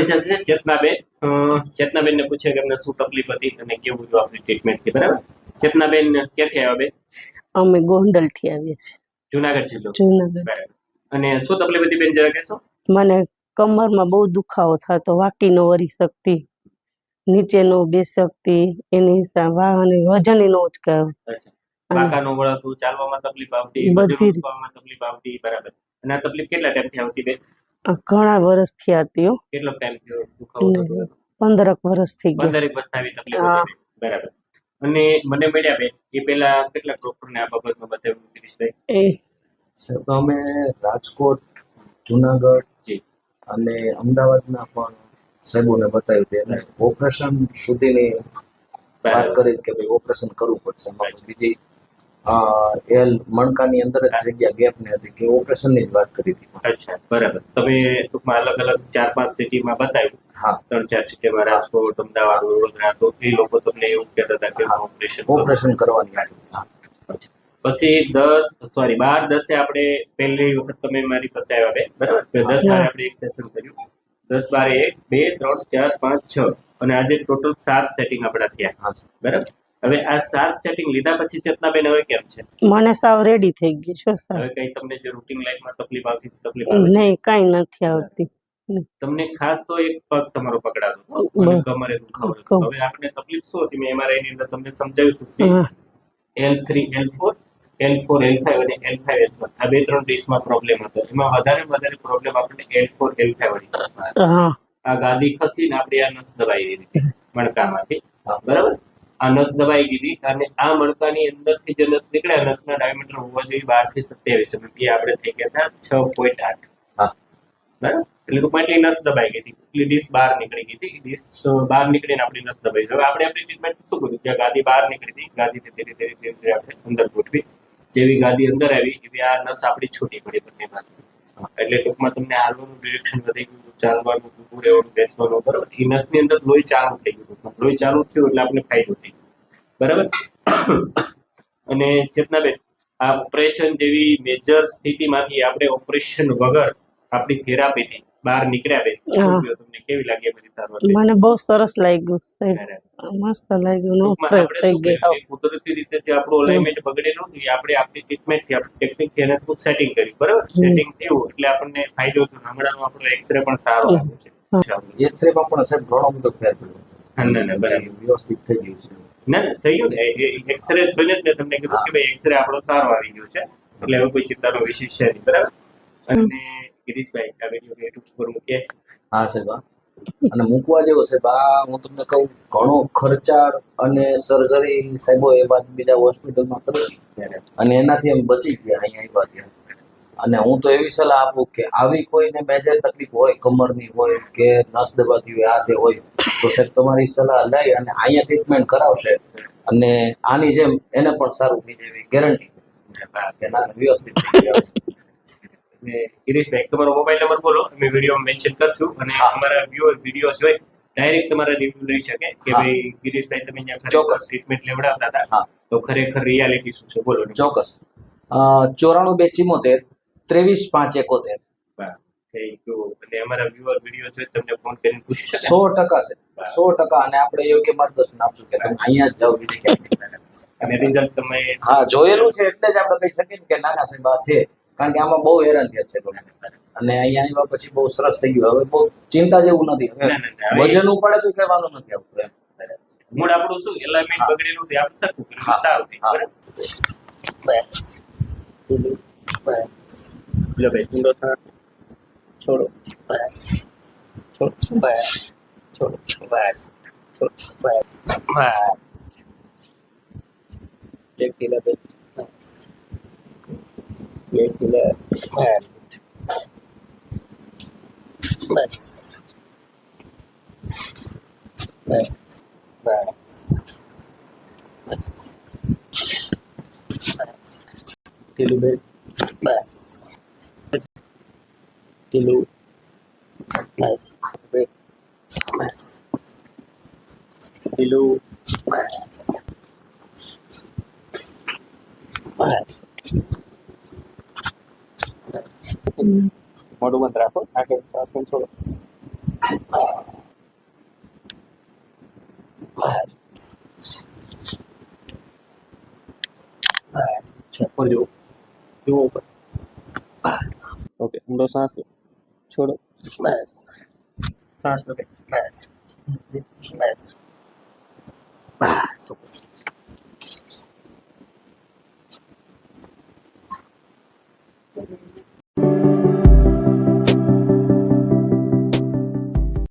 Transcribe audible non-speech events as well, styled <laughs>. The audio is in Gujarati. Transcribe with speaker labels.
Speaker 1: આપણી સાથે છે ચેતનાબેન અ, ચેતનાબેનને પૂછે કે અમને શું તકલીફ હતી અને કેવું જો આપણી ટ્રીટમેન્ટથી બરાબર? ચેતનાબેન ક્યાંથી આવ્યા બેન?
Speaker 2: અમે ગોંડલથી આવીએ છીએ.
Speaker 1: જુનાગઢ જિલ્લો?
Speaker 2: જુનાગઢ.
Speaker 1: બરાબર. અને શું તકલીફ હતી બેન જરા કહેશો?
Speaker 2: મને કમરમાં બહુ દુખાવો થતો વાકી ન વરી શકતી નીચે નો બે શકતી એની હિસાબ અને વજન નો ઉચકાયો
Speaker 1: અચ્છા. નો વળતું ચાલવામાં તકલીફ આવતી
Speaker 2: બધી જ.
Speaker 1: તકલીફ આવતી બરાબર. અને આ તકલીફ કેટલા ટાઈમથી આવતી બેન?
Speaker 2: આ ઘણા વર્ષ થયા હતી હો.
Speaker 1: કેટલો ટાઈમ થયો દુખાવો થતો
Speaker 2: પંદરક વર્ષ થઈ ગયા.
Speaker 1: પંદરેક વર્ષના આવી તકલીફ
Speaker 2: હા.
Speaker 1: બરાબર. અને મને મળ્યા બેન એ પહેલા કેટલાક ડોક્ટરને આ બાબતમાં બતાવ્યું ગિરીશભાઈ
Speaker 2: એ.
Speaker 3: તો અમે રાજકોટ જુનાગઢ. અને અમદાવાદના પણ સાહેબોને બતાવ્યું હતું. અને ઓપરેશન સુધીની વાત કરી કે ભાઈ ઓપરેશન કરવું પડશે. બીજી એલ મણકાની અંદર જ જગ્યા ગેપ ને હતી કે ઓપરેશનની જ વાત કરી હતી
Speaker 1: અચ્છા બરાબર. તમે ટૂંકમાં અલગ અલગ ચાર પાંચ સિટીમાં બતાવ્યું.
Speaker 3: હા.
Speaker 1: ત્રણ ચાર સિટીમાં રાજકોટ અમદાવાદ વડોદરા તો એ લોકો તમને એવું કહેતા હતા કે. ઓપરેશન
Speaker 3: ઓપરેશન કરવાની હા.
Speaker 1: પછી દસ સોરી બાર દસે આપણે પહેલી વખત તમે મારી પાસે આવ્યા બે બરાબર? દસ બારે આપણે એક સેશન કર્યું. દસ બારે એક બે ત્રણ ચાર પાંચ છ. અને આજે ટોટલ સાત સેટિંગ આપણા થયા. બરાબર? હવે આ સાત સેટિંગ લીધા પછી ચેતનાબેન હવે કેમ છે?
Speaker 2: મને સાવ રેડી થઈ ગઈ છે
Speaker 1: સર
Speaker 2: હવે
Speaker 1: કઈ તમને જે રૂટીન લાઈફમાં તકલીફ આવતી તકલીફ આવે.
Speaker 2: નહીં કઈ નથી આવતી.
Speaker 1: તમને ખાસ તો એક પગ તમારો પકડાતો કમરે દુખાવો હવે આપણે તકલીફ શું હતી મેં એમઆરઆઈ ની અંદર તમને સમજાવ્યું હતું L three L four L four L five અને એલ ફાઈવ એસ વન આ બે ત્રણ ડિશમાં પ્રોબ્લેમ હતો. એમાં વધારે વધારે પ્રોબ્લેમ આપણને એલ ફોર એલ ફાઈવ વાળી આ ગાદી ખસીને આપણે આ નસ દબાઈ દીધી મણકામાંથી. બરાબર? આ નસ દબાઈ દીધી અને આ મણકાની અંદરથી જે નસ નીકળે નસના ડાયમીટર હોવા જોઈએ બારથી સત્યાવીસ અને આપણે થઈ ગયા હતા છ પોઈન્ટ આઠ. બરાબર? એટલે એટલી નસ દબાઈ ગઈ હતી. એટલી ડીશ બહાર નીકળી ગઈ હતી. ડીશ બહાર નીકળીને આપણી નસ દબાઈ હવે આપણે આપણી ટ્રીટમેન્ટ શું કર્યું? કે ગાદી બહાર નીકળી હતી ગાદી ધીરે ધીરે ધીરે ધીરે આપણે અંદર ગોઠવી. જેવી ગાદી અંદર આવી એવી આ નસ આપણી છૂટી પડી બંને એટલે ટૂંકમાં તમને હાલવાનું ડિરેક્શન વધી ગયું ચાલવાનું ઊભું રહેવાનું બેસવાનું બરોબર? એ નસની અંદર લોહી ચાલુ થઈ ગયું. લોહી ચાલુ થયું એટલે આપણે ફાયદો થઈ બરાબર? અને ચેતનાબેન આ ઓપરેશન જેવી મેજર સ્થિતિમાંથી આપણે ઓપરેશન વગર આપણી થેરાપીથી બહાર નીકળ્યા. થયું તમને કેવી લાગી બધી સારવાર?
Speaker 2: મને બહુ સરસ લાગ્યું મસ્ત લાગ્યું નો થઈ
Speaker 1: કુદરતી રીતે જે આપણું અલાઇનમેન્ટ બગડેલું હતું આપણે આપણી ટ્રીટમેન્ટથી આપણી ટેકનિકથી એને ખુદ સેટિંગ કર્યું. બરાબર? સેટિંગ થયું એટલે આપણને ફાયદો થયો. હમણાંનો આપણો એક્સરે પણ સારો આવ્યો છે.
Speaker 3: એક્સરે પણ સાહેબ ઘણો બધો ફેર પડ્યો.
Speaker 1: ના ના બરાબર.
Speaker 3: વ્યવસ્થિત થઈ ગયું છે.
Speaker 1: ના ના થઈ ગયું ને. એક્સરે જોઈને જ મેં તમને કીધું કે ભાઈ એક્સરે આપણો સારો આવી ગયો છે. એટલે હવે કોઈ ચિંતાનો વિષય છે નહીં બરાબર? અને ગિરીશભાઈ આ વીડિયો યુટ્યુબ પર મૂકીએ.
Speaker 3: હા સાહેબ હા. અને મૂકવા જેવો સાહેબ આ હું તમને કહું ઘણો ખર્ચાળ અને સર્જરી સાહેબો એ વાત બીજા હોસ્પિટલમાં કરી અને એનાથી એમ બચી ગયા અહીંયા આવ્યા ત્યાં અને હું તો એવી સલાહ આપું કે આવી કોઈને મેજર તકલીફ હોય કમરની હોય કે નસ દબાતી હોય આ તે હોય તો સાહેબ તમારી સલાહ લઈ અને અહીંયા ટ્રીટમેન્ટ કરાવશે. અને આની જેમ એને પણ સારું થઈ જાય એવી ગેરંટી વ્યવસ્થિત <laughs>
Speaker 1: ગિરીશભાઈ તમારો મોબાઈલ નંબર બોલો. અમે વીડિયો મેન્શન કરશું અને. અમારા વ્યુઅર વીડિયો જોઈ ડાયરેક્ટ તમારા રિવ્યુ લઈ શકે કે. ભાઈ ગિરીશભાઈ તમે જ્યાં
Speaker 3: ચોક્કસ.
Speaker 1: ટ્રીટમેન્ટ લેવડાવતા હતા.
Speaker 3: હા.
Speaker 1: તો ખરેખર રિયાલિટી શું છે? બોલો
Speaker 3: ચોક્કસ. ચોરાણું બે ચિમોતેર ત્રેવીસ પાંચ એકોતેર.
Speaker 1: થેન્ક યુ અને અમારા વ્યુઅર વીડિયો તમને ફોન કરીને પૂછી
Speaker 3: સો ટકા છે. સો ટકા અને આપણે યોગ્ય માર્ગદર્શન આપશું કે તમે અહીંયા જ જાઓ બીજે ક્યાંય
Speaker 1: અને રિઝલ્ટ તમે
Speaker 3: હા જોયેલું છે એટલે જ આપણે કહી શકીએ કે નાના સાહેબ આ છે. કારણ કે આમાં બહુ હેરાન થયા છે અને અહીંયા આવ્યા પછી બહુ સરસ થઈ ગયું. હવે બહુ ચિંતા જેવું નથી. વજન ઉપાડે તો કઈ વાંધો નથી આવતું એમ.
Speaker 1: મૂળ આપણું શું?
Speaker 3: એલાઇમેન્ટ.
Speaker 1: બગડેલું તે આપણે સરખું. સારું plus Love it. One more time. Cholo. Plus. Cholo. Plus. Cholo. Plus. Cholo. Plus. Plus. Leg killer bit. Plus. Leg killer. Plus. Plus. Plus. Plus. Plus. Plus. Little bit plus kilo plus weight plus kilo plus plus Mau dua berapa? Oke, saya akan coba. જુઓ પડે ઓકે ઊંડો શ્વાસ લો. છોડો. બસ. શ્વાસ લો. બસ. બસ. બસ.